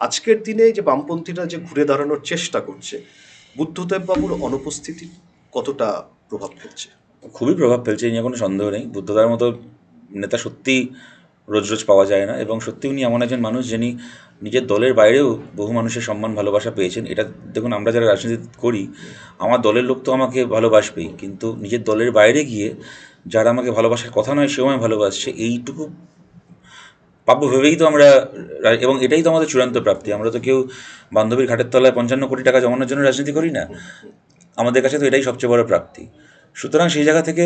আজকের দিনে যে বামপন্থীরা যে ঘুরে দাঁড়ানোর চেষ্টা করছে বুদ্ধদেব বাবুর অনুপস্থিতি কতটা প্রভাব ফেলছে? খুবই প্রভাব ফেলছে এই নিয়ে কোনো সন্দেহ নেই। বুদ্ধদার মতো নেতা সত্যি রোজ রোজ পাওয়া যায় না এবং সত্যি উনি এমন একজন মানুষ যিনি নিজের দলের বাইরেও বহু মানুষের সম্মান, ভালোবাসা পেয়েছেন। এটা দেখুন, আমরা যারা রাজনীতি করি, আমার দলের লোক তো আমাকে ভালোবাসবেই। কিন্তু নিজের দলের বাইরে গিয়ে যারা আমাকে ভালোবাসার কথা নয়, সেও আমায় ভালোবাসছে। এইটুকু পাবো ভেবেই তো আমরা এবং এটাই তো আমাদের চূড়ান্ত প্রাপ্তি। আমরা তো কেউ বান্ধবীর ঘাটের তলায় পঞ্চান্ন কোটি টাকা জমানোর জন্য রাজনীতি করি না। আমাদের কাছে তো এটাই সবচেয়ে বড় প্রাপ্তি। সুতরাং সেই জায়গা থেকে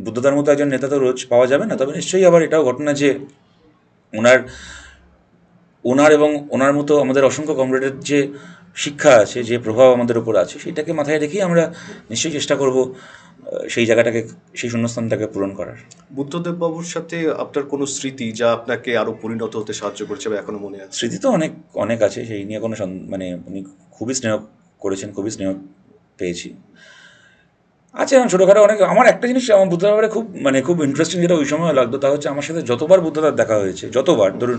বুদ্ধতার মতো একজন নেতা তো রোজ পাওয়া যাবে না, তবে নিশ্চয়ই আবার এটাও ঘটনা যে ওনার ওনার এবং ওনার মতো আমাদের অসংখ্য কমরেডের যে শিক্ষা আছে যে প্রভাব আমাদের উপর আছে সেটাকে মাথায় রেখেই আমরা নিশ্চয়ই চেষ্টা করব সেই জায়গাটাকে সেই শূন্যস্থানটাকে পূরণ করার। বুদ্ধদেব বাবুর সাথে আপনার কোনো স্মৃতি যা আপনাকে আরও পরিণত হতে সাহায্য করছে বা এখনও মনে আছে? স্মৃতি তো অনেক অনেক আছে সেই নিয়ে কোনো মানে উনি খুবই স্নেহ করেছেন খুবই স্নেহ পেয়েছি। আছে ছোটোখাটো অনেক আমার একটা জিনিস আমার বুদ্ধদার ব্যাপারে খুব মানে খুব ইন্টারেস্টিং যেটা ওই সময় লাগতো তা হচ্ছে আমার সাথে যতবার বুদ্ধদার দেখা হয়েছে যতবার ধরুন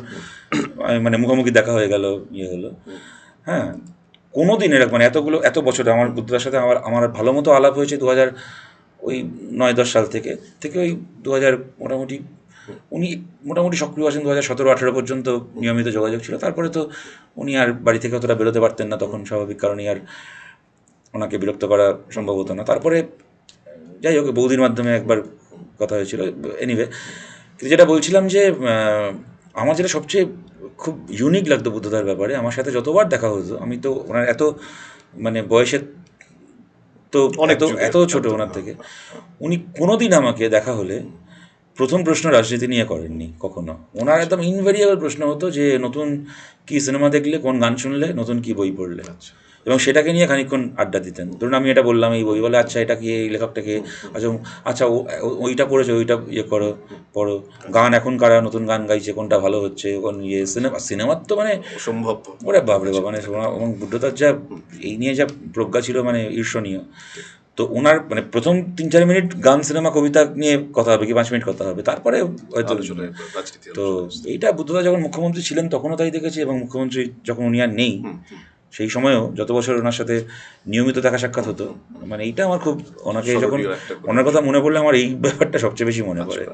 মানে মুখোমুখি দেখা হয়ে গেল ইয়ে হলো হ্যাঁ কোনো দিন এরকম মানে এতগুলো, এত বছরে আমার বুদ্ধদার সাথে আমার আমার ভালো মতো আলাপ হয়েছে দু হাজার ওই নয় দশ সাল থেকে থেকে ওই দু হাজার মোটামুটি, উনি মোটামুটি সক্রিয় আছেন দু হাজার সতেরো আঠেরো পর্যন্ত নিয়মিত যোগাযোগ ছিল। তারপরে তো উনি আর বাড়ি থেকে অতটা বেরোতে পারতেন না তখন স্বাভাবিক কারণেই আর ওনাকে বিরক্ত করা সম্ভব হতো না। তারপরে যাই হোক, বৌদির মাধ্যমে একবার কথা হয়েছিল। এনিওয়ে কিন্তু যেটা বলছিলাম যে আমার যেটা সবচেয়ে খুব ইউনিক লাগতো বুদ্ধদার ব্যাপারে আমার সাথে যতবার দেখা হতো আমি তো ওনার এত মানে বয়সের তো অনেক এত এত ছোট ওনার থেকে। উনি কোনোদিন আমাকে দেখা হলে প্রথম প্রশ্ন রাজনীতি নিয়ে করেননি কখনো। ওনার একদম ইনভেরিয়েবল প্রশ্ন হতো যে নতুন কি সিনেমা দেখলে কোন গান শুনলে নতুন কি বই পড়লে? আচ্ছা। এবং সেটাকে নিয়ে খানিক্ষণ আড্ডা দিতেন। ধরুন আমি এটা বললাম এই বই বলে আচ্ছা এটা কি এই লেখকটাকে আচ্ছা আচ্ছা ওইটা পড়েছো ওইটা ইয়ে করো। পড়ো গান এখন কারা নতুন গান গাইছে কোনটা ভালো হচ্ছে? কোন ইয়ে সিনেমা সিনেমার তো মানে সম্ভব ওরে বাপরে বাবা মানে এবং বুদ্ধতার যা এই নিয়ে যা প্রজ্ঞা ছিল মানে ঈর্ষণীয়। তো ওনার মানে প্রথম তিন চার মিনিট গান সিনেমা কবিতা নিয়ে কথা হবে কি পাঁচ মিনিট কথা হবে তারপরে হয়তো তো এইটা বুদ্ধদা যখন মুখ্যমন্ত্রী ছিলেন তখনও তাই দেখেছি এবং মুখ্যমন্ত্রী যখন উনি আর নেই। সেই সময়েও যত বছর ওনার সাথে নিয়মিত দেখা সাক্ষাৎ হতো মানে এইটা আমার খুব ওনাকে যখন ওনার কথা মনে পড়লে আমার এই ব্যাপারটা সবচেয়ে বেশি মনে পড়ে।